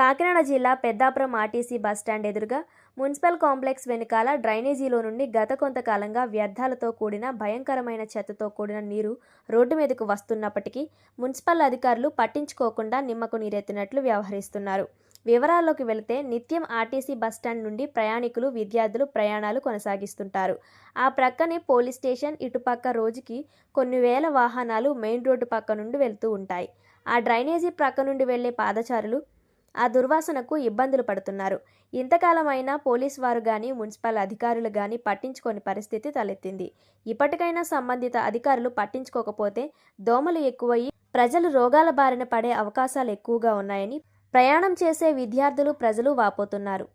కాకినాడ జిల్లా Peddapuram RTC bus stand ఎదురుగా municipal complex వెనుకాల డ్రైనేజీలో నుండి గత కొంతకాలంగా వ్యర్థాలతో కూడిన భయంకరమైన చెత్తతో కూడిన నీరు రోడ్డు మీదకు వస్తున్నప్పటికీ మున్సిపల్ అధికారులు పట్టించుకోకుండా నిమ్మకు నీరెత్తినట్లు వ్యవహరిస్తున్నారు. వివరాల్లోకి వెళితే నిత్యం ఆర్టీసీ బస్టాండ్ నుండి ప్రయాణికులు విద్యార్థులు ప్రయాణాలు కొనసాగిస్తుంటారు. ఆ ప్రక్కనే పోలీస్ స్టేషన్ ఇటుపక్క రోజుకి కొన్ని వేల వాహనాలు మెయిన్ రోడ్డు పక్క నుండి వెళ్తూ ఉంటాయి. ఆ డ్రైనేజీ ప్రక్క నుండి వెళ్ళే పాదచారులు ఆ దుర్వాసనకు ఇబ్బందులు పడుతున్నారు. ఇంతకాలమైనా పోలీస్ వారు కానీ మున్సిపల్ అధికారులు కానీ పట్టించుకోని పరిస్థితి తలెత్తింది. ఇప్పటికైనా సంబంధిత అధికారులు పట్టించుకోకపోతే దోమలు ఎక్కువయ్యి ప్రజలు రోగాల బారిన పడే అవకాశాలు ఎక్కువగా ఉన్నాయని ప్రయాణం చేసే విద్యార్థులు ప్రజలు వాపోతున్నారు.